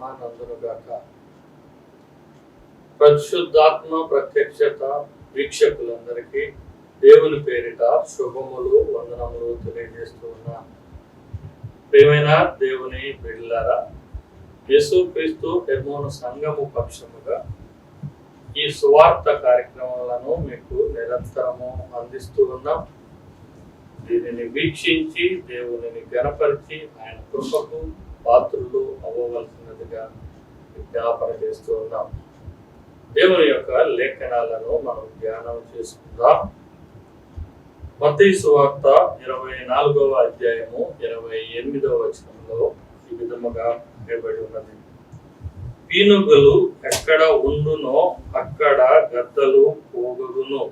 మహిమానందునుగాక పరిశుద్ధాత్మ ప్రత్యక్షత వీక్షకులందరికీ దేవుని పేరిట శుభములు వందనములు తెలియజేస్తూ ఉన్నా. ప్రియమైన దేవుని బిడ్డలారా యేసుక్రీస్తు హెర్మోను సంఘము పక్షముగా ఈ సువార్త కార్యక్రమాలను మీకు నిరంతరము అందిస్తూ ఉన్నాం. దీనిని వీక్షించి దేవునిని గణపరిచి ఆయన కృపకు పాత్రులు అవ్వవలసినదిగా విజ్ఞాపన చేస్తూ ఉన్నాం. దేవుని యొక్క లేఖనాలను మనం ధ్యానం చేసుకుందాం. మత్తయి సువార్త ఇరవై నాలుగవ అధ్యాయము ఇరవై ఎనిమిదవ వచనంలో ఈ విధముగా ఇవ్వబడి ఉన్నది. పీనుగలు ఎక్కడ ఉండునో అక్కడ గద్దలు పోగును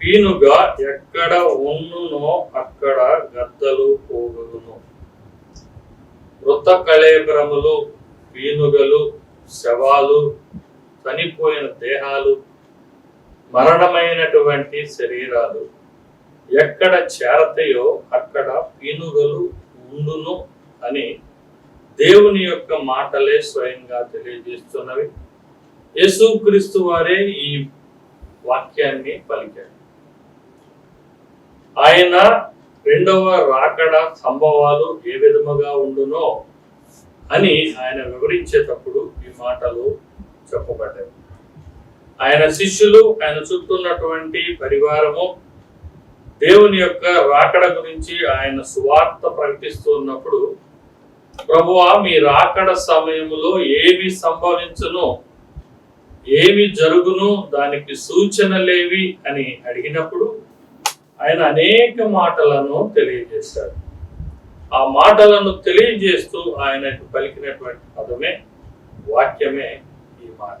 పీనుగ ఎక్కడ ఉండునో అక్కడ గద్దలు పోగును మృత కళేబరములు పీనుగలు శవాలు చనిపోయిన దేహాలు మరణమైనటువంటి శరీరాలు. ఎక్కడ చేరతాయో అక్కడ పీనుగలు ఉండును అని దేవుని యొక్క మాటలే స్వయంగా తెలియజేస్తున్నవి. యేసుక్రీస్తు వారే ఈ వాక్యాన్ని పలికారు. ఆయన రెండవ రాకడ సంభవాలు ఏ విధముగా ఉండునో అని ఆయన వివరించేటప్పుడు ఈ మాటలు చెప్పబడ్డాయి. ఆయన శిష్యులు ఆయన చుట్టూన్నటువంటి పరివారము దేవుని యొక్క రాకడ గురించి ఆయన సువార్త ప్రకటిస్తున్నప్పుడు ప్రభువా మీ రాకడ సమయంలో ఏమి సంభవించును? ఏమి జరుగును? దానికి సూచనలేవి అని అడిగినప్పుడు ఆయన అనేక మాటలను తెలియజేశాడు. ఆ మాటలను తెలియజేస్తూ ఆయనకు పలికినటువంటి పదమే వాక్యమే ఈ మాట.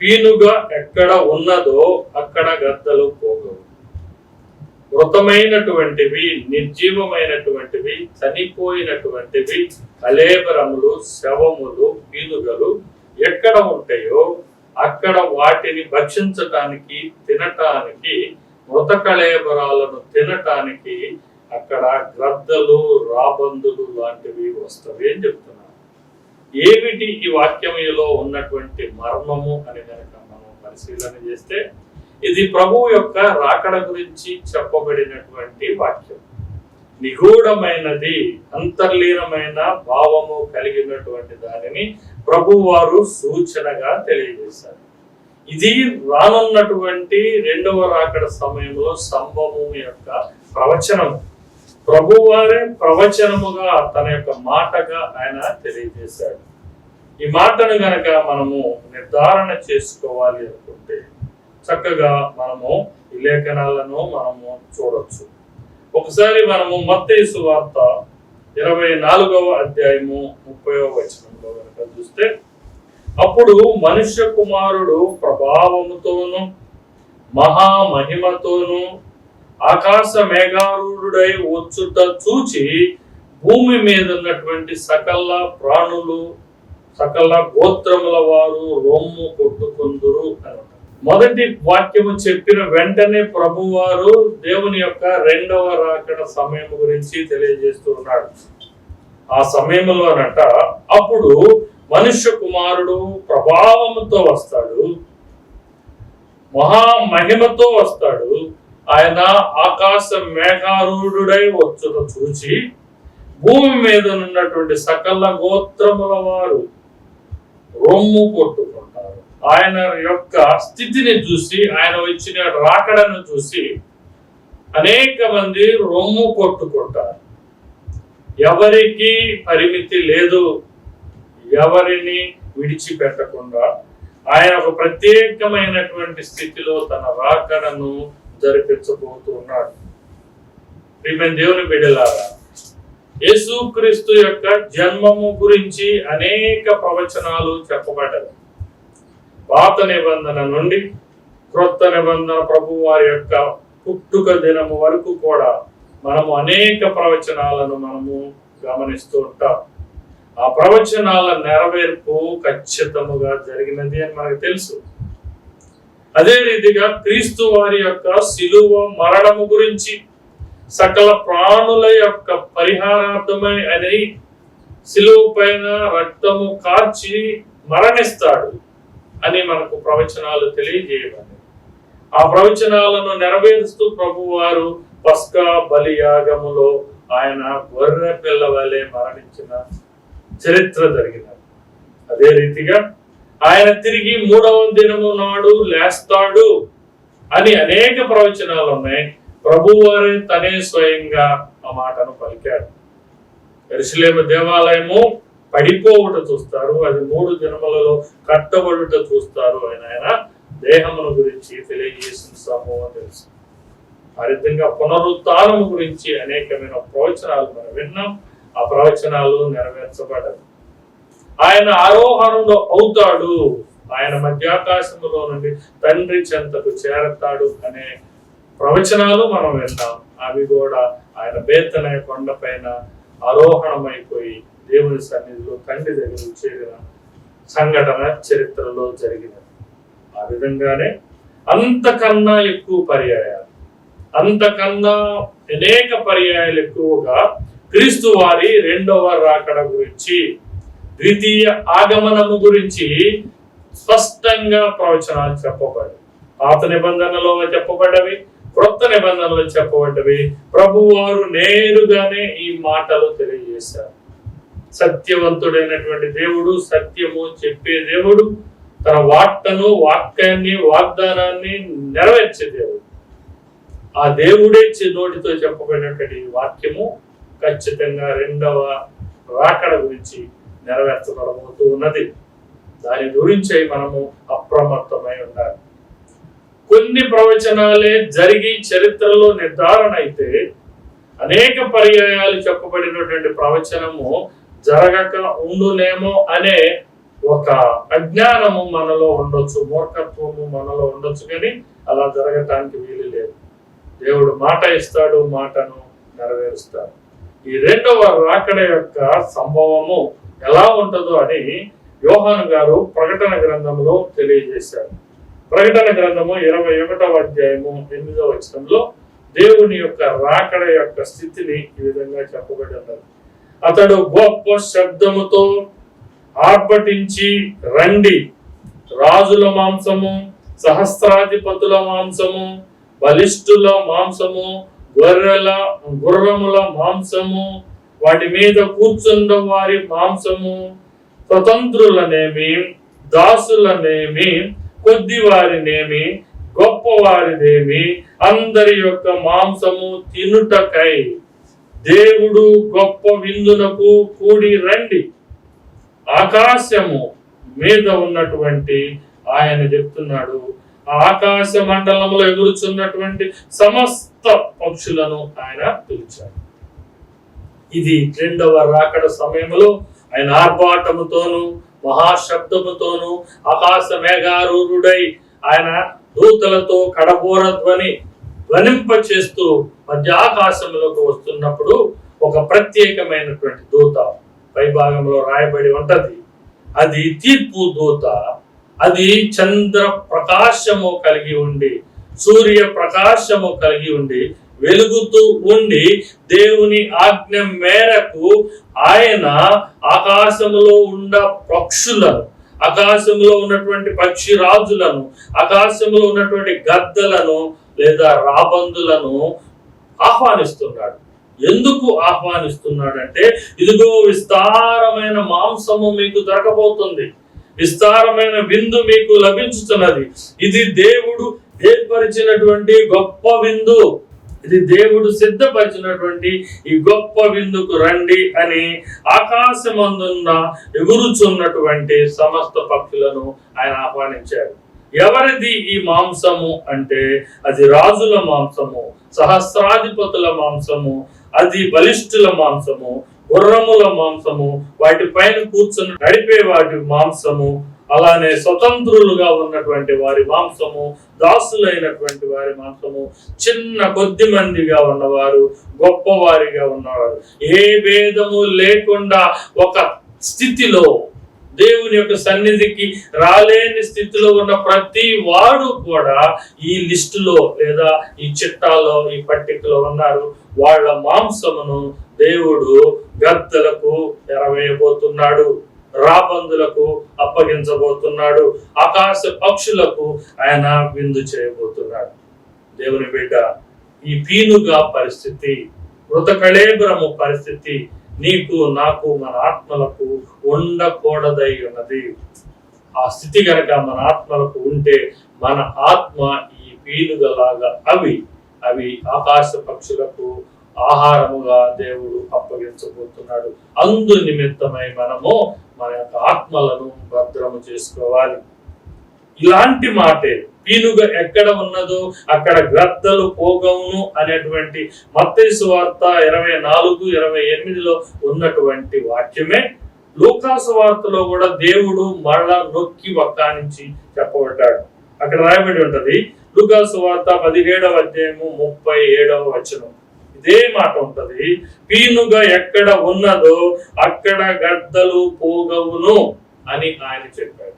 పీనుగా ఎక్కడ ఉన్నదో అక్కడ గద్దలు పోగవు. మృతమైనటువంటివి నిర్జీవమైనటువంటివి చనిపోయినటువంటివి కలేబరములు శవములు పీనుగలు ఎక్కడ ఉంటాయో అక్కడ వాటిని భక్షించటానికి తినటానికి మృత కళేబరాలను తినటానికి అక్కడ గ్రద్దలు రాబందులు లాంటివి వస్తవి అని చెప్తున్నారు. ఏమిటి ఈ వాక్యములో ఉన్నటువంటి మర్మము అని కనుక మనం పరిశీలన చేస్తే ఇది ప్రభువు యొక్క రాకడ గురించి చెప్పబడినటువంటి వాక్యం. నిగూఢమైనది అంతర్లీనమైన భావము కలిగినటువంటి దానిని ప్రభు వారు సూచనగా తెలియజేశారు. ఇది రానున్నటువంటి రెండవ రాకడ సమయంలో సంభవము యొక్క ప్రవచనము ప్రభువారే ప్రవచనముగా తన యొక్క మాటగా ఆయన తెలియజేశాడు. ఈ మాటను గనక మనము నిర్ధారణ చేసుకోవాలి అనుకుంటే చక్కగా మనము ఈ లేఖనాలను మనము చూడొచ్చు. ఒకసారి మనము మత్తయి వార్త ఇరవై నాలుగవ అధ్యాయము ముప్పైవ వచనంలో కనుక చూస్తే అప్పుడు మనుష్య కుమారుడు ప్రభావముతోను మహామహిమతోను ఆకాశ మేఘారూఢుడై వచ్చుట చూచి భూమి మీద ఉన్నటువంటి సకల ప్రాణులు సకల గోత్రముల వారు రొమ్ము కొట్టుకుందురు మొదటి వాక్యము చెప్పిన వెంటనే ప్రభువారు దేవుని యొక్క రెండవ రాకడ సమయం గురించి తెలియజేస్తూ ఉన్నాడు. ఆ సమయంలోనట అప్పుడు మనుష్య కుమారుడు ప్రభావముతో వస్తాడు మహామహిమతో వస్తాడు. ఆయన ఆకాశ మేఘారూఢుడై వచ్చుట చూచి భూమి మీద ఉన్నటువంటి సకల గోత్రముల వారు రొమ్ము కొట్టుకుంటారు. ఆయన యొక్క స్థితిని చూసి ఆయన వచ్చిన రాకడను చూసి అనేక మంది రొమ్ము కొట్టుకుంటారు. ఎవరికి పరిమితి లేదు. ఎవరిని విడిచిపెట్టకుండా ఆయన ఒక ప్రత్యేకమైనటువంటి స్థితిలో తన రాకడను జరిపించబోతూ ఉన్నాడు ప్రియమైన దేవుని బిడ్డలారా యేసుక్రీస్తు యొక్క జన్మము గురించి అనేక ప్రవచనాలు చెప్పబడ్డాయి పాత నిబంధన నుండి క్రొత్త నిబంధన ప్రభు వారి యొక్క పుట్టుక దినము వరకు కూడా మనము అనేక ప్రవచనాలను మనము గమనిస్తూ ఉంటాం. ఆ ప్రవచనాల నెరవేర్పు ఖచ్చితముగా జరిగినది అని మనకు తెలుసు. అదే రీతిగా క్రీస్తు వారి యొక్క సిలువ మరణము గురించి సకల ప్రాణుల యొక్క పరిహారార్థమై అని సిలువ పైన రక్తము కార్చి మరణిస్తాడు అని మనకు ప్రవచనాలు తెలియజేయబడి ఆ ప్రవచనాలను నెరవేరుస్తూ ప్రభు వారు పస్కా బలియాగములో ఆయన గొర్రె పిల్ల వలె మరణించిన చరిత్ర జరిగినది అదే రీతిగా ఆయన తిరిగి మూడవ దినము నాడు లేస్తాడు అని అనేక ప్రవచనాలు ఉన్నాయి. ప్రభువారే తనే స్వయంగా ఆ మాటను పలికాడు. ఎరుసలేమ దేవాలయము పడిపోవుట చూస్తారు. అది మూడు దినములలో కట్టబడుట చూస్తారు అని ఆయన దేహమును గురించి తెలియజేసిన సమూహం తెలుసు. ఆ విధంగా పునరుత్నము గురించి అనేకమైన ప్రవచనాలు మనం విన్నాం. ఆ ప్రవచనాలు నెరవేర్చబడదు. ఆయన ఆరోహణంలో అవుతాడు. ఆయన మధ్యాకాశంలో నుండి తండ్రి చెంతకు చేరతాడు అనే ప్రవచనాలు మనం విన్నాం అవి కూడా ఆయన బేతనయ కొండపైన ఆరోహణమైపోయి దేవుని సన్నిధిలో తండ్రి దగ్గర చేరిన సంఘటన చరిత్రలో జరిగినది. ఆ విధంగానే అంతకన్నా ఎక్కువ పర్యాయాలు అంతకన్నా అనేక పర్యాయాలు ఎక్కువగా క్రీస్తు వారి రెండవ రాకడ గురించి ద్వితీయ ఆగమనము గురించి స్పష్టంగా ప్రవచనాలు చెప్పబడి పాత నిబంధనలో చెప్పబడ్డవి క్రొత్త నిబంధనలు చెప్పబడ్డవి. ప్రభు వారు నేరుగానే ఈ మాటలు తెలియజేశారు. సత్యవంతుడైనటువంటి దేవుడు సత్యము చెప్పే దేవుడు తన వార్తను వాక్యాన్ని వాగ్దానాన్ని నెరవేర్చే దేవుడు. ఆ దేవుడే నోటితో చెప్పబడినటువంటి వాక్యము ఖచ్చితంగా రెండవ రాకడ గురించి నెరవేర్చబడబోతూ ఉన్నది. దాని గురించి మనము అప్రమత్తమై ఉండాలి. కొన్ని ప్రవచనాలే జరిగి చరిత్రలో నిర్ధారణ అయితే అనేక పర్యాయాలు చెప్పబడినటువంటి ప్రవచనము జరగక ఉండునేమో అనే ఒక అజ్ఞానము మనలో ఉండొచ్చు మూర్ఖత్వము మనలో ఉండొచ్చు కానీ అలా జరగటానికి వీలు లేదు. దేవుడు మాట ఇస్తాడు మాటను నెరవేరుస్తాడు. ఈ రెండవ రాకడ యొక్క సంభవము ఎలా ఉంటుందో అని యోహాను గారు ప్రకటన గ్రంథంలో తెలియజేశారు. ప్రకటన గ్రంథము ఇరవై ఒకటవ అధ్యాయము ఎనిమిదవ వచనంలో దేవుని యొక్క రాకడ యొక్క స్థితిని ఈ విధంగా చెప్పబడి అతడు గొప్ప శబ్దముతో ఆర్భటించి రండి. రాజుల మాంసము సహస్రాధిపతుల మాంసము బలిష్ఠుల మాంసము గొర్రెల గుర్రముల మాంసము వాటి మీద కూర్చున్న వారి మాంసము స్వతంత్రులనేమి దాసులనేమి కొద్ది వారినేమి గొప్ప అందరి యొక్క మాంసము తినుటకై దేవుడు గొప్ప విందునకు కూడి రండి. ఆకాశము మీద ఉన్నటువంటి ఆయన చెప్తున్నాడు ఆకాశ మండలంలో ఎగురుచున్నటువంటి సమస్త పక్షులను ఆయన పిలిచాడు. ఇది రెండవ రాకడ సమయంలో ఆయన ఆర్భాటముతోనూ మహాశబ్దముతోను ఆకాశ మేఘారూరుడై ఆయన దూతలతో కడబోర ధ్వని ధ్వనింప చేస్తూ మధ్య ఆకాశంలోకి వస్తున్నప్పుడు ఒక ప్రత్యేకమైనటువంటి దూత పై భాగంలో రాయబడి ఉంటది. అది తీర్పు దూత. అది చంద్ర ప్రకాశము కలిగి ఉండి సూర్య ప్రకాశము కలిగి ఉండి వెలుగుతూ ఉండి దేవుని ఆజ్ఞ మేరకు ఆయన ఆకాశంలో ఉన్న పక్షులను ఆకాశంలో ఉన్నటువంటి పక్షి రాజులను ఆకాశంలో ఉన్నటువంటి గద్దలను లేదా రాబందులను ఆహ్వానిస్తున్నాడు. ఎందుకు ఆహ్వానిస్తున్నాడంటే ఇదిగో విస్తారమైన మాంసము మీకు దొరకబోతుంది. విస్తారమైన విందు మీకు లభించుతున్నది. ఇది దేవుడు ఏర్పరిచినటువంటి గొప్ప విందు. ఇది దేవుడు సిద్ధపరిచినటువంటి ఈ గొప్ప విందుకు రండి అని ఆకాశమందున్న ఎగురుచున్నటువంటి సమస్త పక్షులను ఆయన ఆహ్వానించాడు. ఎవరిది ఈ మాంసము అంటే అది రాజుల మాంసము సహస్రాధిపతుల మాంసము అది బలిష్ఠుల మాంసము గుర్రముల మాంసము వాటి పైన కూర్చుని నడిపే వాటి మాంసము అలానే స్వతంత్రులుగా ఉన్నటువంటి వారి మాంసము దాసులైనటువంటి వారి మాంసము చిన్న కొద్ది మందిగా ఉన్నవారు గొప్పవారిగా ఉన్నవారు. ఏ భేదము లేకుండా ఒక స్థితిలో దేవుని యొక్క సన్నిధికి రాలేని స్థితిలో ఉన్న ప్రతి వాడు కూడా ఈ లిస్టులో లేదా ఈ చిట్టాలో ఈ పట్టికలో ఉన్నారు. వాళ్ళ మాంసమును దేవుడు గద్దలకు ఎరవేయబోతున్నాడు రాబందులకు అప్పగించబోతున్నాడు ఆకాశ పక్షులకు ఆయన విందు చేయబోతున్నాడు. దేవుని బిడ్డ ఈ పీనుగా పరిస్థితి మృతకళేబరము పరిస్థితి నీకు నాకు మన ఆత్మలకు ఉండకూడదై ఉన్నది. ఆ స్థితి గనక మన ఆత్మలకు ఉంటే మన ఆత్మ ఈ పీనుగలాగా అవి అవి ఆకాశ పక్షులకు ఆహారముగా దేవుడు అప్పగించబోతున్నాడు. అందు నిమిత్తమై మనము మన యొక్క ఆత్మలను భద్రము చేసుకోవాలి. ఇలాంటి మాటే పీనుగ ఎక్కడ ఉన్నదో అక్కడ గ్రద్దలు పోగవును అనేటువంటి మత్తయి వార్త ఇరవై నాలుగు ఇరవై ఎనిమిదిలో ఉన్నటువంటి వాక్యమే. లూకాసు వార్తలో కూడా దేవుడు మరలా నొక్కి వక్కానించి చెప్పబడ్డాడు. అక్కడ రాయబడి ఉంటది. లూకాసు వార్త పదిహేడవ అధ్యాయము ముప్పై ఏడవ వచనం. ఇదే మాట ఉంటది. పీనుగ ఎక్కడ ఉన్నదో అక్కడ గద్దలు పోగవును అని ఆయన చెప్పాడు.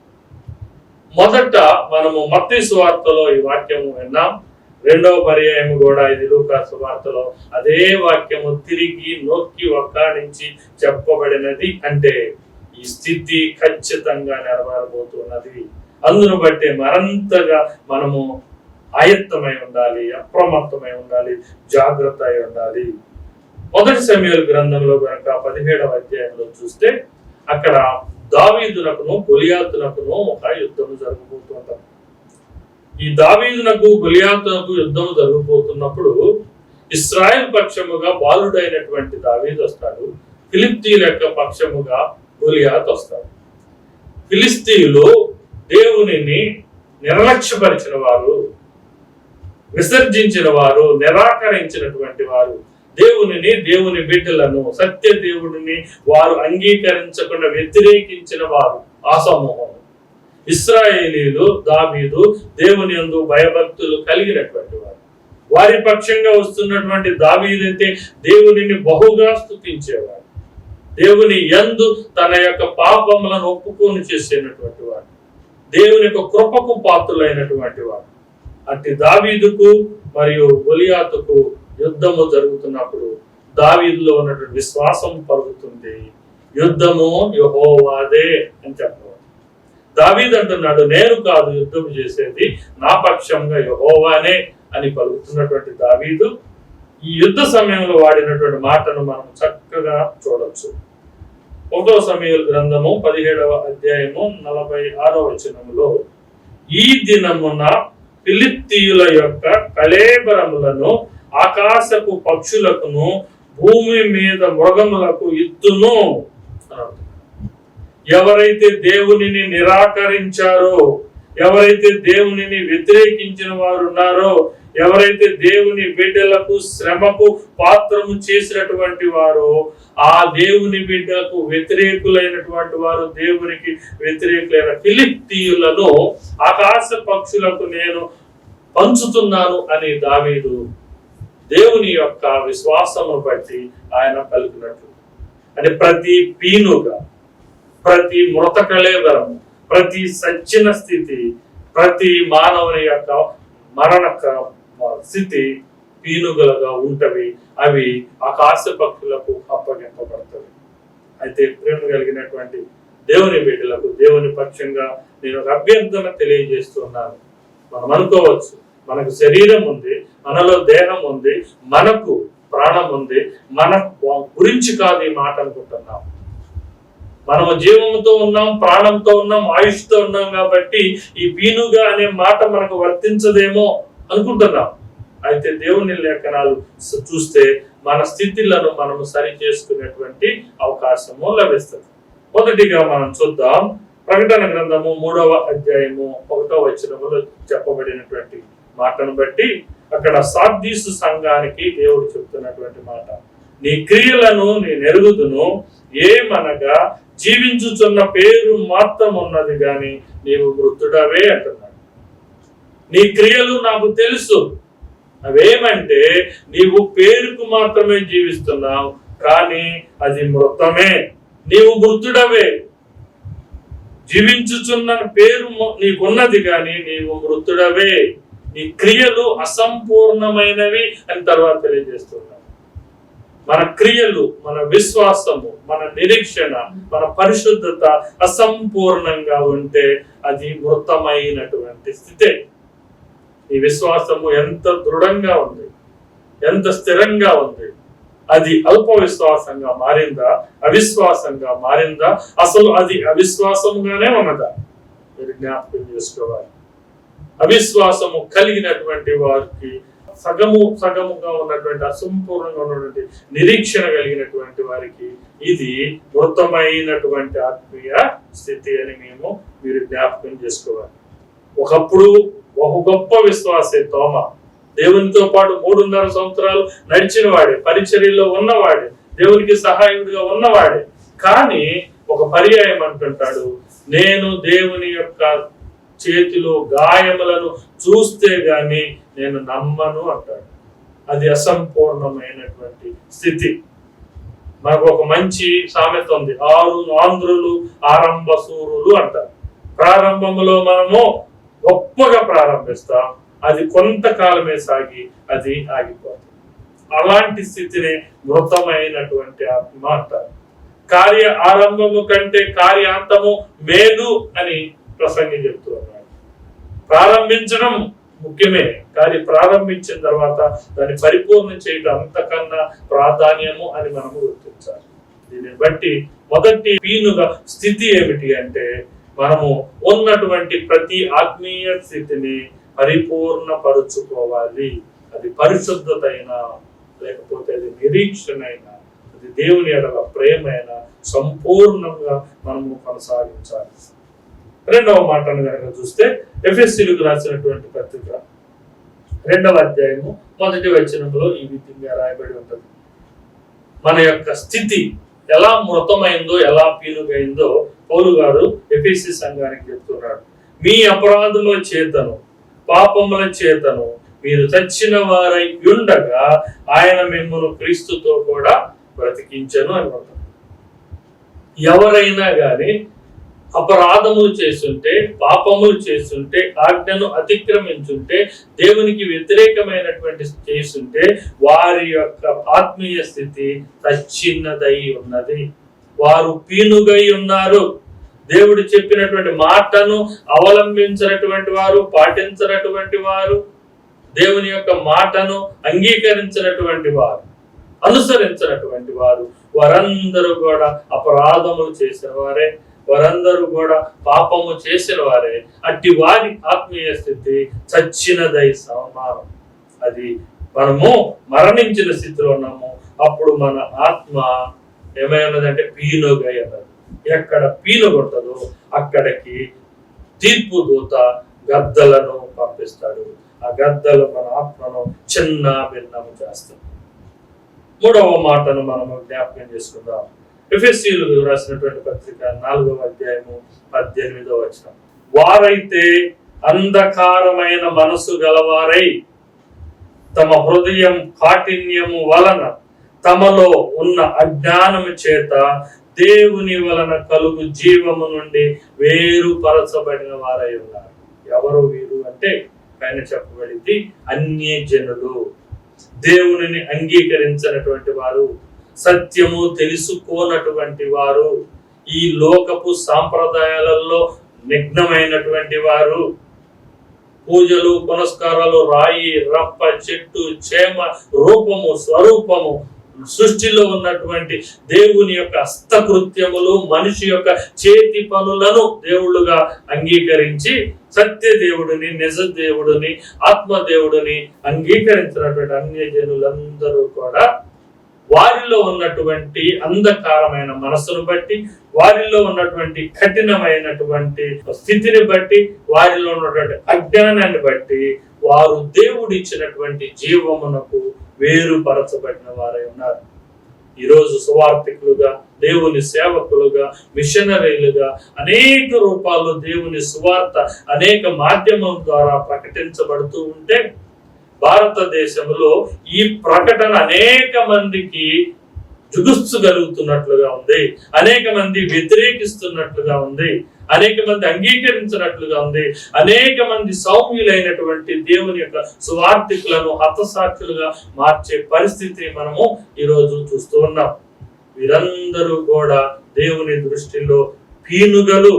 మొదట మనము మత్తి సువార్తలో ఈ వాక్యము విన్నాం. రెండవ పర్యాయము కూడా ఇది లూకా సువార్తలో అదే వాక్యము తిరిగి నొక్కి ఒక్కాడించి చెప్పబడినది అంటే ఈ స్థితి ఖచ్చితంగా నెరవేరబోతున్నది. అందును బట్టి మరంతగా మనము ఆయత్తమై ఉండాలి అప్రమత్తమై ఉండాలి జాగ్రత్త అయి ఉండాలి. మొదటి సమయాల గ్రంథంలో కనుక పదిహేడవ అధ్యాయంలో చూస్తే అక్కడ దావీదునకును గొలియాతునకును ఒక యుద్ధం జరగబోతుంటాం ఈ దావీదునకు గొలియాతునకు యుద్ధం జరగబోతున్నప్పుడు ఇస్రాయల్ పక్షముగా బాలుడైనటువంటి దావీదు వస్తాడు. ఫిలిప్తీయుల యొక్క పక్షముగా గొలియాత్ వస్తాడు. ఫిలిస్తీయులు దేవునిని నిర్లక్ష్యపరిచిన వారు విసర్జించిన వారు నిరాకరించినటువంటి వారు దేవునిని దేవుని బిడ్డలను సత్య దేవుడిని వారు అంగీకరించకుండా వ్యతిరేకించిన వారు ఆ సమూహం. ఇస్రాయేలీలు దావీదు దేవుని యందు భయభక్తులు కలిగినటువంటి వారు. వారి పక్షంగా వస్తున్నటువంటి దావీదైతే దేవునిని బహుగా స్తుతించేవాడు దేవుని యందు తన యొక్క పాపములను ఒప్పుకొని చేసేటటువంటి వాడు దేవుని యొక్క కృపకు పాత్రులైనటువంటి వాడు అట్టి దావీదుకు మరియు గొలియాతుకు యుద్ధము జరుగుతున్నప్పుడు దావీదులో ఉన్నటువంటి విశ్వాసం పలుకుతుంది. యుద్ధము యహోవాదే అని చెప్పవచ్చు దావీద్ అంటున్నాడు నేను కాదు యుద్ధం చేసేది నా పక్షంగా యహోవానే అని పలుకుతున్నటువంటి దావీదు. ఈ యుద్ధ సమయంలో వాడినటువంటి మాటను మనం చక్కగా చూడవచ్చు ఒకటో సమయాల గ్రంథము పదిహేడవ అధ్యాయము నలభై ఆరో వచనంలో ఈ దినమున ఫిలిప్తీయుల యొక్క కళేబరములను ఆకాశపు పక్షులకును భూమి మీద మృగములకు ఇద్దును ఎవరైతే దేవునిని నిరాకరించారో ఎవరైతే దేవునిని వ్యతిరేకించిన వారు ఉన్నారో ఎవరైతే దేవుని బిడ్డలకు శ్రమకు పాత్రము చేసినటువంటి వారో ఆ దేవుని బిడ్డలకు వ్యతిరేకులైనటువంటి వారు దేవునికి వ్యతిరేకులైన ఫిలిప్తీయులను ఆకాశ పక్షులకు నేను పంచుతున్నాను అని దావీదు దేవుని యొక్క విశ్వాసము బట్టి ఆయన పలికినట్లు. అంటే ప్రతి పీనుగా ప్రతి మృత కళేబరము ప్రతి సచ్చిన స్థితి ప్రతి మానవుని యొక్క మరణ స్థితి పీనుగలుగా ఉంటవి. అవి ఆకాశ పక్షులకు అప్పగింపబడతాయి అయితే ప్రేమ కలిగినటువంటి దేవుని బిడ్డలకు దేవుని పక్షంగా నేను ఒక అభ్యర్థన తెలియజేస్తున్నాను. మనం అనుకోవచ్చు మనకు శరీరం ఉంది మనలో దేహం ఉంది మనకు ప్రాణం ఉంది మన గురించి కాదు ఈ మాట అనుకుంటున్నాం మనము జీవంతో ఉన్నాం ప్రాణంతో ఉన్నాం ఆయుష్తో ఉన్నాం కాబట్టి ఈ పీనుగా అనే మాట మనకు వర్తించదేమో అనుకుంటున్నాం. అయితే దేవుని లేఖనాలు చూస్తే మన స్థితిలను మనము సరి చేసుకునేటువంటి అవకాశము లభిస్తుంది. మొదటిగా మనం చూద్దాం ప్రకటన గ్రంథము మూడవ అధ్యాయము ఒకటో వచనములో చెప్పబడినటువంటి మాటను బట్టి అక్కడ సార్దీసు సంఘానికి దేవుడు చెప్తున్నటువంటి మాట. నీ క్రియలను నేను నెరుగుదును ఏమనగా జీవించుచున్న పేరు మాత్రం ఉన్నది గాని నీవు మృతుడవే అంటున్నాడు. నీ క్రియలు నాకు తెలుసు. అవేమంటే నీవు పేరుకు మాత్రమే జీవిస్తున్నావు కానీ అది మృతమే. నీవు మృతుడవే జీవించుచున్న పేరు నీకున్నది కానీ నీవు మృతుడవే. నీ క్రియలు అసంపూర్ణమైనవి అని తర్వాత తెలియజేస్తున్నాడు. మన క్రియలు మన విశ్వాసము మన నిరీక్షణ మన పరిశుద్ధత అసంపూర్ణంగా ఉంటే అది మృతమైనటువంటి స్థితే. ఈ విశ్వాసము ఎంత దృఢంగా ఉంది ఎంత స్థిరంగా ఉంది అది అల్ప విశ్వాసంగా మారిందా అవిశ్వాసంగా మారిందా? అసలు అది అవిశ్వాసంగానే ఉన్నదా? మీరు జ్ఞాపకం చేసుకోవాలి. అవిశ్వాసము కలిగినటువంటి వారికి సగము సగముగా ఉన్నటువంటి అసంపూర్ణంగా ఉన్నటువంటి నిరీక్షణ కలిగినటువంటి వారికి ఇది మృతమైనటువంటి ఆత్మీయ స్థితి అని మేము మీరు జ్ఞాపకం చేసుకోవాలి. ఒకప్పుడు బహు గొప్ప విశ్వాసే తోమ. దేవునితో పాటు మూడున్నర సంవత్సరాలు నడిచిన వాడే పరిచర్యలో ఉన్నవాడే దేవునికి సహాయుడిగా ఉన్నవాడే. కానీ ఒక పర్యాయం అంటుంటాడు నేను దేవుని యొక్క చేతిలో గాయములను చూస్తే గాని నేను నమ్మను అంటాడు. అది అసంపూర్ణమైనటువంటి స్థితి. మనకు ఒక మంచి సామెత ఉంది. ఆరు ఆంధ్రులు ఆరంభ సూరులు అంటారు. ప్రారంభంలో మనము గొప్పగా ప్రారంభిస్తాం. అది కొంతకాలమే సాగి అది ఆగిపోతుంది. అలాంటి స్థితిని మృతమైనటువంటి ఆత్మ అంటారు. కార్య ఆరంభము కంటే కార్యాంతము మేలు అని ప్రసంగి చెప్తూ ఉన్నాడు. ప్రారంభించడం ముఖ్యమే. కానీ ప్రారంభించిన తర్వాత దాన్ని పరిపూర్ణం చేయడం అంతకన్నా ప్రాధాన్యము అని మనము గుర్తించాలి. దీన్ని బట్టి మొదటి పీనుగా స్థితి ఏమిటి అంటే మనము ఉన్నటువంటి ప్రతి ఆత్మీయ స్థితిని పరిపూర్ణపరుచుకోవాలి. అది పరిశుద్ధత అయినా లేకపోతే అది నిరీక్షణ అయినా అది దేవుని ఎడల ప్రేమైనా సంపూర్ణంగా మనము కొనసాగించాలి. రెండవ మాటను కనుక చూస్తే ఎఫ్ఎస్సీలకు రాసినటువంటి పత్రిక రెండవ అధ్యాయము మొదటి వచనంలో ఈ విధంగా రాయబడి ఉంటుంది. మన యొక్క స్థితి ఎలా మృతమైందో ఎలా పీలుగైందో పౌలు గారు ఎఫ్ఎస్సి సంఘానికి చెప్తున్నాడు. మీ అపరాధముల చేతను పాపముల చేతను మీరు చచ్చిన వారై ఉండగా ఆయన మిమ్మల్ని క్రీస్తుతో కూడా బ్రతికించను అనుకుంటారు ఎవరైనా కానీ అపరాధములు చేస్తుంటే పాపములు చేస్తుంటే ఆజ్ఞను అతిక్రమించుంటే దేవునికి వ్యతిరేకమైనటువంటి చేస్తుంటే వారి యొక్క ఆత్మీయ స్థితి తచ్చిన్నదై ఉన్నది. వారు పీనుగై ఉన్నారు. దేవుడు చెప్పినటువంటి మాటను అవలంబించినటువంటి వారు పాటించినటువంటి వారు దేవుని యొక్క మాటను అంగీకరించినటువంటి వారు అనుసరించినటువంటి వారు వారందరూ కూడా అపరాధములు చేసిన వారే. వారందరూ కూడా పాపము చేసిన వారే. అట్టి వారి ఆత్మీయ స్థితి చచ్చినదై సమానం. అది మనము మరణించిన స్థితిలో ఉన్నాము. అప్పుడు మన ఆత్మ ఏమైనదంటే పీనుగై అన్నది ఎక్కడ పీనుగుంటదో అక్కడికి తీర్పు దూత గద్దలను పంపిస్తాడు. ఆ గద్దలు మన ఆత్మను చిన్న భిన్నము చేస్తాడు మూడవ మాటను మనము జ్ఞాపకం చేసుకుందాం. ఎఫ్ఎస్సీలు రాసినటువంటి పత్రిక నాలుగవ అధ్యాయము పద్దెనిమిదవ వచనం. వారైతే అంధకారమైన మనసు గలవారై తమ హృదయం కాఠిన్యము వలన తమలో ఉన్న అజ్ఞానము చేత దేవుని వలన కలుగు జీవము నుండి వేరుపరచబడిన వారై ఉన్నారు. ఎవరు వీరు అంటే పైన చెప్పబడింది అన్య జనులు దేవునిని అంగీకరించినటువంటి వారు సత్యము తెలుసుకోనటువంటి వారు ఈ లోకపు సాంప్రదాయాలలో నిఘ్నమైనటువంటి వారు. పూజలు పునస్కారాలు రాయి రప్ప చెట్టు చేమ రూపము స్వరూపము సృష్టిలో ఉన్నటువంటి దేవుని యొక్క హస్తకృత్యములు మనిషి యొక్క చేతి పనులను దేవుళ్ళుగా అంగీకరించి సత్య దేవుడిని నిజ దేవుడిని ఆత్మ దేవుడిని అంగీకరించినటువంటి అన్య జనులందరూ కూడా వారిలో ఉన్నటువంటి అంధకారమైన మనస్సును బట్టి వారిలో ఉన్నటువంటి కఠినమైనటువంటి స్థితిని బట్టి వారిలో ఉన్నటువంటి అజ్ఞానాన్ని బట్టి వారు దేవుడిచ్చినటువంటి జీవమునకు వేరుపరచబడిన వారై ఉన్నారు. ఈరోజు సువార్థికులుగా దేవుని సేవకులుగా మిషనరీలుగా అనేక రూపాల్లో దేవుని సువార్త అనేక మాధ్యమం ద్వారా ప్రకటించబడుతూ ఉంటే భారతదేశంలో ఈ ప్రకటన అనేక మందికి జుగుస్తగలుగుతున్నట్లుగా ఉంది. అనేక మంది వ్యతిరేకిస్తున్నట్లుగా ఉంది. అనేక మంది అంగీకరించినట్లుగా ఉంది. అనేక మంది సౌమ్యులైనటువంటి దేవుని యొక్క సువార్థికులను హతసాక్షులుగా మార్చే పరిస్థితిని మనము ఈరోజు చూస్తూ ఉన్నాం. వీరందరూ కూడా దేవుని దృష్టిలో పీనుగలు.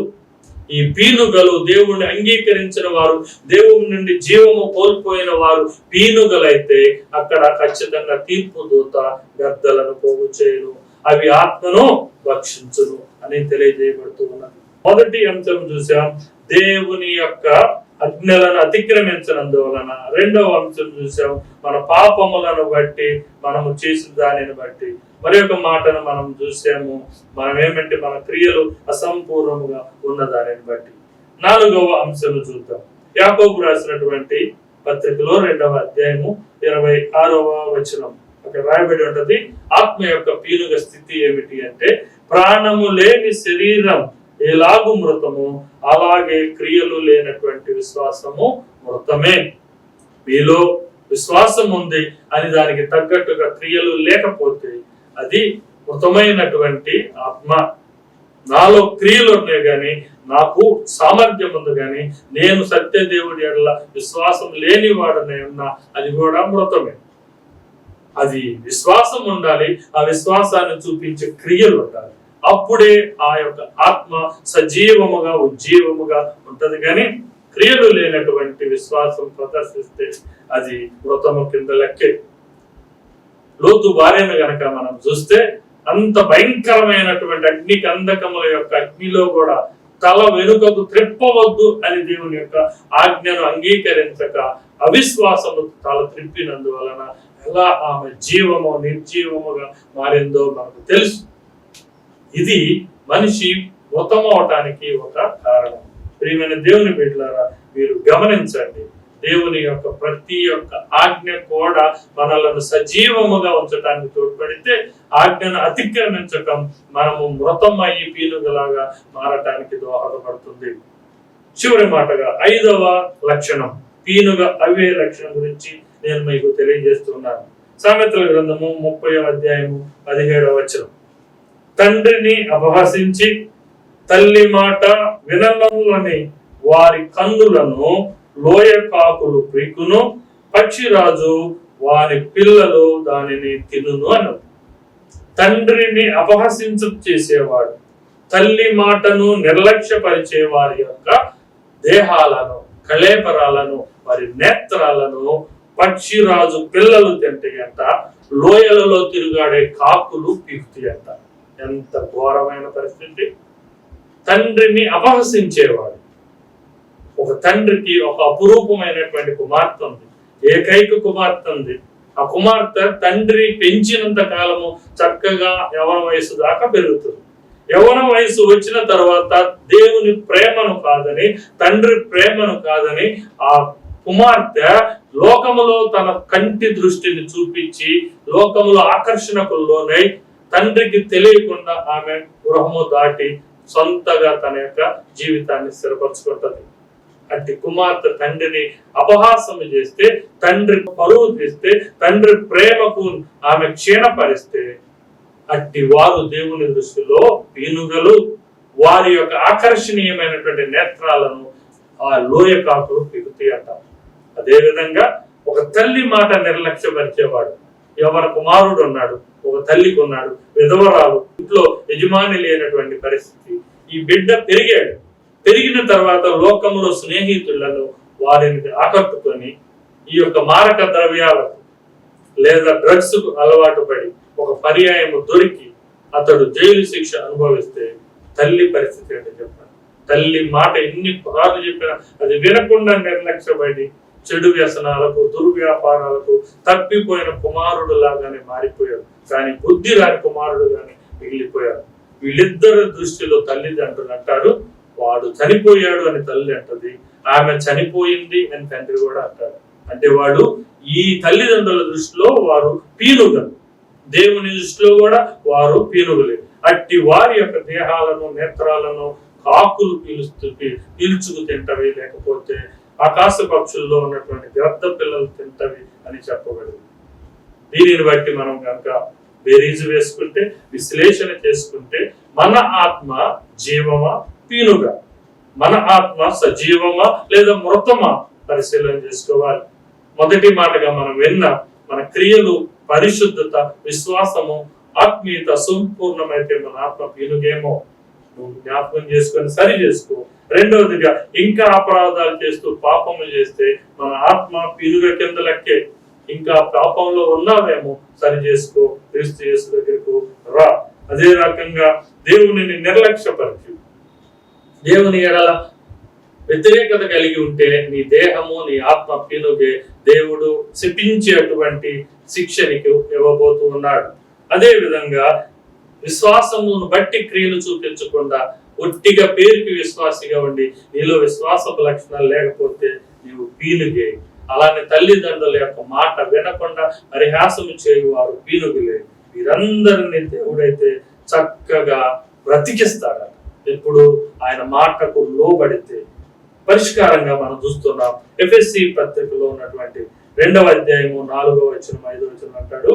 ఈ పీనుగలు దేవుణ్ణి అంగీకరించిన వారు దేవుని నుండి జీవము కోల్పోయిన వారు పీనుగలైతే అక్కడ ఖచ్చితంగా తీర్పు దూత గద్దలను పోగు చేయను. అవి ఆత్మను భక్షించును అని తెలియజేయబడుతూ ఉన్నది. మొదటి అంశం చూసాం. దేవుని యొక్క అజ్ఞలను అతిక్రమించినందువలన రెండవ అంశం చూసాం. మన పాపములను బట్టి మనము చేసిన దానిని బట్టి మరి ఒక మాటను మనం చూసాము. మనం ఏమంటే మన క్రియలు అసంపూర్ణముగా ఉన్న దానిని బట్టి. నాలుగవ అంశము చూద్దాం. యాకోబు రాసినటువంటి పత్రికలో రెండవ అధ్యాయము ఇరవై ఆరవ వచనం. అక్కడ రాయబడి ఉంటది ఆత్మ యొక్క పీనుగ స్థితి ఏమిటి అంటే ప్రాణము లేని శరీరం ఎలాగు మృతము అలాగే క్రియలు లేనటువంటి విశ్వాసము మృతమే. మీలో విశ్వాసం ఉంది అని దానికి తగ్గట్టుగా క్రియలు లేకపోతే అది మృతమైనటువంటి ఆత్మ. నాలో క్రియలు ఉన్నాయి కానీ నాకు సామర్థ్యం ఉంది కానీ నేను సత్యదేవుడి ఎడల విశ్వాసం లేని వాడనే ఉన్నా అది కూడా మృతమే. అది విశ్వాసం ఉండాలి ఆ విశ్వాసాన్ని చూపించే క్రియలు ఉండాలి. అప్పుడే ఆ యొక్క ఆత్మ సజీవముగా ఉజ్జీవముగా ఉంటది కానీ క్రియలు లేనటువంటి విశ్వాసం ప్రదర్శిస్తే అది మృతము కింద లెక్కే. లోతు భార్యను గనక మనం చూస్తే అంత భయంకరమైనటువంటి అగ్ని కందకముల యొక్క అగ్నిలో కూడా తల వెనుకకు త్రిప్పవద్దు అని దేవుని యొక్క ఆజ్ఞను అంగీకరించక అవిశ్వాసము తల త్రిప్పినందువలన ఎలా ఆమె జీవము నిర్జీవముగా మారిందో మనకు తెలుసు. ఇది మనిషి మృతమవటానికి ఒక కారణం. ప్రియమైన దేవుని బిడ్డలారా మీరు గమనించండి. దేవుని యొక్క ప్రతి ఒక్క ఆజ్ఞ కూడా మనలను సజీవముగా ఉంచడానికి తోడ్పడితే ఆజ్ఞను అతిక్రమించటం మనము మృతం అయ్యి పీనుగలాగా మారటానికి దోహదపడుతుంది. చివరి మాటగా ఐదవ లక్షణం. పీనుగ అవే లక్షణం గురించి నేను మీకు తెలియజేస్తున్నాను. సామెతల గ్రంథము ముప్పై అధ్యాయము పదిహేడవ వచనం. తండ్రిని అపహసించి తల్లి మాట వినలని వారి కన్నులను లోయ కాకులు పీకును పక్షిరాజు వారి పిల్లలు దానిని తినును అన్నది. తండ్రిని అపహసించ చేసేవాడు తల్లి మాటను నిర్లక్ష్యపరిచే వారి యొక్క దేహాలను కళేపరాలను వారి నేత్రాలను పక్షిరాజు పిల్లలు తింటాయంట లోయలలో తిరుగాడే కాకులు పీకుతాయంట ఎంత ఘోరమైన పరిస్థితి. తండ్రిని అపహసించేవాడు ఒక తండ్రికి ఒక అపురూపమైనటువంటి కుమార్తె ఉంది. ఏకైక కుమార్తె ఉంది. ఆ కుమార్తె తండ్రి పెంచినంత కాలము చక్కగా యవన వయసు దాకా పెరుగుతుంది. యవన వయసు వచ్చిన తర్వాత దేవుని ప్రేమను కాదని తండ్రి ప్రేమను కాదని ఆ కుమార్తె లోకములో తన కంటి దృష్టిని చూపించి లోకములో ఆకర్షణకు లోనై తండ్రికి తెలియకుండా ఆమె గృహము దాటి సొంతగా తన యొక్క జీవితాన్ని స్థిరపరచుకుంటది. అట్టి కుమార్తె తండ్రిని అపహాసం చేస్తే తండ్రి పరువు తీస్తే తండ్రి ప్రేమకు ఆమె క్షీణపరిస్తే అట్టి వారు దేవుని దృష్టిలో పీనుగలు. వారి యొక్క ఆకర్షణీయమైనటువంటి నేత్రాలను ఆ లోయ కాకులు పిగుతాయి అంటారు అదేవిధంగా ఒక తల్లి మాట నిర్లక్ష్యపరిచేవాడు. ఎవరి కుమారుడు ఉన్నాడు ఒక తల్లికి ఉన్నాడు విధవరాలు ఇంట్లో యజమాని లేనటువంటి పరిస్థితి. ఈ బిడ్డ పెరిగాడు. పెరిగిన తర్వాత లోకంలో స్నేహితులలో వారిని ఆకట్టుకొని ఈ యొక్క మారక ద్రవ్యాలకు లేదా డ్రగ్స్కు అలవాటు పడి ఒక పర్యాయము దొరికి అతడు జైలు శిక్ష అనుభవిస్తే తల్లి పరిస్థితి అంటే చెప్పాలి. తల్లి మాట ఎన్ని సార్లు చెప్పినా అది వినకుండా నిర్లక్ష్యపడి చెడు వ్యసనాలకు దుర్వ్యాపారాలకు తప్పిపోయిన కుమారుడు లాగానే మారిపోయాడు. కానీ బుద్ధి రాని కుమారుడు గాని మిగిలిపోయాడు. వీళ్ళిద్దరి దృష్టిలో తల్లిదండ్రులు అంటారు వాడు చనిపోయాడు అని తల్లి అంటది. ఆమె చనిపోయింది అని తండ్రి కూడా అంటాడు. అంటే వాడు ఈ తల్లిదండ్రుల దృష్టిలో వారు పీనుగలు. దేవుని దృష్టిలో కూడా వారు పీనుగులే. అట్టి వారి యొక్క దేహాలను నేత్రాలను కాకులు పీలుస్తూ పీల్చుకు తింటవి లేకపోతే ఆకాశ పక్షుల్లో ఉన్నటువంటి వ్యర్థ పిల్లలు తింటవి అని చెప్పబడింది. దీనిని బట్టి మనం కనుక బేరీజు వేసుకుంటే విశ్లేషణ చేసుకుంటే మన ఆత్మ జీవమా పీనుగా మన ఆత్మ సజీవమా లేదా మృతమా పరిశీలన చేసుకోవాలి. మొదటి మాటగా మనం విన్న మన క్రియలు పరిశుద్ధత విశ్వాసము ఆత్మీయత సంపూర్ణమైతే మన ఆత్మ పీనుగేమో. నువ్వు జ్ఞాపకం చేసుకొని సరి చేసుకో. రెండవదిగా ఇంకా అపరాధాలు చేస్తూ పాపము చేస్తే మన ఆత్మ పీనుగ కింద లెక్కే. ఇంకా పాపంలో ఉన్నావేమో సరి చేసుకో. క్రీస్తు యేసు దగ్గరకు రా. అదే రకంగా దేవుని నిర్లక్ష్యపరచు. దేవుని ఎడల వ్యతిరేకత కలిగి ఉంటే నీ దేహము నీ ఆత్మ పీనుగే దేవుడు శిపించేటువంటి శిక్ష నీకు ఇవ్వబోతూ ఉన్నాడు. అదే విధంగా విశ్వాసమును బట్టి క్రియలు చూపించకుండా ఒట్టిగా పేరుకి విశ్వాసిగా ఉండి నీలో విశ్వాసపు లక్షణాలు లేకపోతే నీవు పీనుగే. అలానే తల్లిదండ్రుల యొక్క మాట వినకుండా పరిహాసము చేయువారు పీనుగులే. వీరందరినీ దేవుడైతే చక్కగా బ్రతికిస్తాడు ఎప్పుడు ఆయన మాటకు లోబడితే పరిష్కారంగా మనం చూస్తున్నాం. ఎఫ్ఎస్సి పత్రికలో ఉన్నటువంటి రెండవ అధ్యాయము నాలుగో వచ్చిన ఐదవ వచ్చిన అంటాడు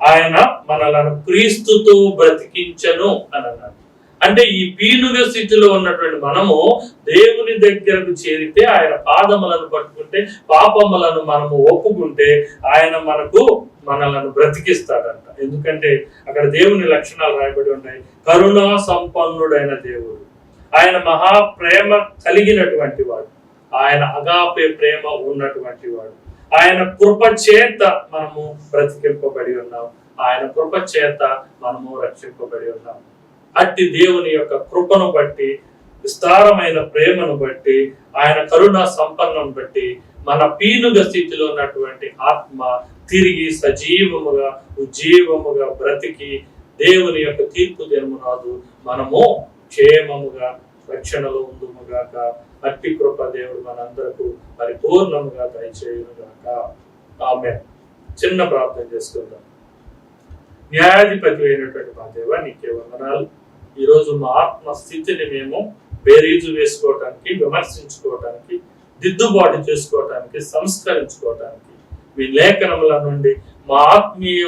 ఆయన మనలను క్రీస్తుతో బ్రతికించను అని అన్నాడు. అంటే ఈ పీనుగ స్థితిలో ఉన్నటువంటి మనము దేవుని దగ్గరకు చేరితే ఆయన పాదములను పట్టుకుంటే పాపములను మనము ఒప్పుకుంటే ఆయన మనకు మనలను బ్రతికిస్తాడంట. ఎందుకంటే అక్కడ దేవుని లక్షణాలు రాయబడి ఉన్నాయి. కరుణా సంపన్నుడైన దేవుడు. ఆయన మహా ప్రేమ కలిగినటువంటి వాడు. ఆయన అగాపే ప్రేమ ఉన్నటువంటి వాడు. ఆయన కృప చేత మనము బ్రతికింపబడి ఉన్నాం. ఆయన కృప చేత మనము రక్షింపబడి ఉన్నాం. అట్టి దేవుని యొక్క కృపను బట్టి విస్తారమైన ప్రేమను బట్టి ఆయన కరుణ సంపన్నం బట్టి మన పీనుగ స్థితిలో ఉన్నటువంటి ఆత్మ తిరిగి సజీవముగా ఉజ్జీవముగా బ్రతికి దేవుని యొక్క తీర్పు దినమునాదు మనము క్షేమముగా రక్షణలో ఉందుముగాక అట్టి కృప దేవుడు మనందరకు పరిపూర్ణముగా దయచేయునుగాక. ఆమె చిన్న ప్రార్థన చేసుకుందాం. న్యాయాధిపతి అయినటువంటి మా దేవ నీకే వందనాలు. ఈరోజు మా ఆత్మ స్థితిని మేము బేరీజు వేసుకోవటానికి విమర్శించుకోవటానికి దిద్దుబాటు చేసుకోవటానికి సంస్కరించుకోవటానికి మీ లేఖనముల నుండి మా ఆత్మీయ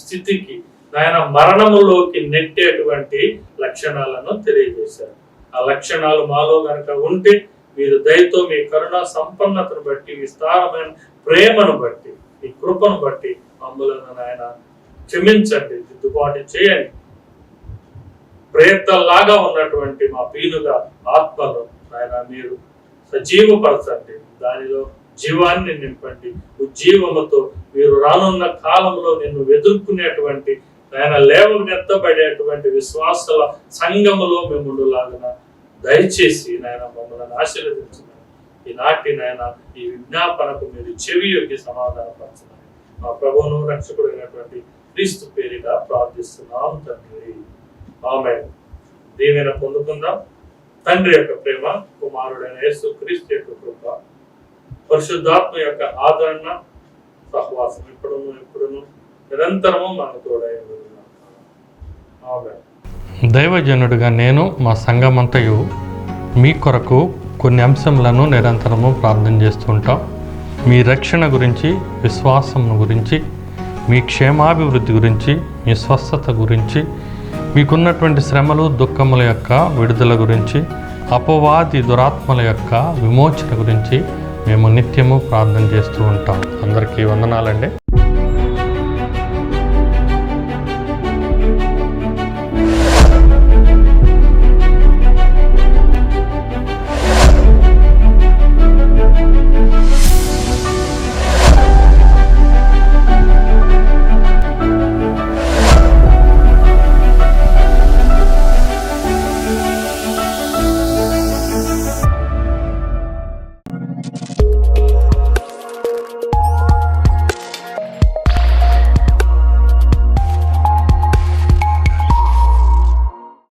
స్థితికి నాయన మరణములోకి నెట్టేటువంటి లక్షణాలను తెలియజేశారు. ఆ లక్షణాలు మాలో కనుక ఉంటే మీరు దయతో మీ కరుణ సంపన్నతను బట్టి విస్తారమైన ప్రేమను బట్టి మీ కృపను బట్టి మమ్మలను నాయన క్షమించండి దిద్దుబాటు చేయండి. ప్రయత్నంలాగా ఉన్నటువంటి మా పీనుగా ఆత్మను నాయన మీరు సజీవపరచండి. దానిలో జీవాన్ని నింపండి. ఉజ్జీవముతో మీరు రానున్న కాలంలో నిన్ను ఎదుర్కొనేటువంటి ఆయన లేవనెత్తబడేటువంటి విశ్వాసుల సంఘములో మిమ్మల్ని లాగిన దయచేసి నాయన మమ్మల్ని ఆశీర్వదించిన ఈనాటి నాయన ఈ విజ్ఞాపనకు మీరు చెవి యొక్క సమాధానపరచమని మా ప్రభువును రక్షకుడు అయినటువంటి క్రీస్తు పేరిట ప్రార్థిస్తున్నాం తండ్రి. ఆమె దీవెన పొందుకుందాం? తండ్రి యొక్క ప్రేమ కుమారుడైన యేసు క్రీస్తు యొక్క కృప పరిశుద్ధాత్మ యొక్క ఆదరణ సహవాసం ఎప్పుడును ఎప్పుడును నిరంతరము మన తోడై దైవజనుడిగా నేను మా సంఘమంతయు మీ కొరకు కొన్ని అంశంలను నిరంతరము ప్రార్థన చేస్తుంటాం. మీ రక్షణ గురించి విశ్వాసం గురించి మీ క్షేమాభివృద్ధి గురించి మీ స్వస్థత గురించి మీకున్నటువంటి శ్రమలు దుఃఖముల యొక్క విడుదల గురించి అపవాది దురాత్మల యొక్క విమోచన గురించి మేము నిత్యము ప్రార్థన చేస్తూ ఉంటాం. అందరికీ వందనాలండి.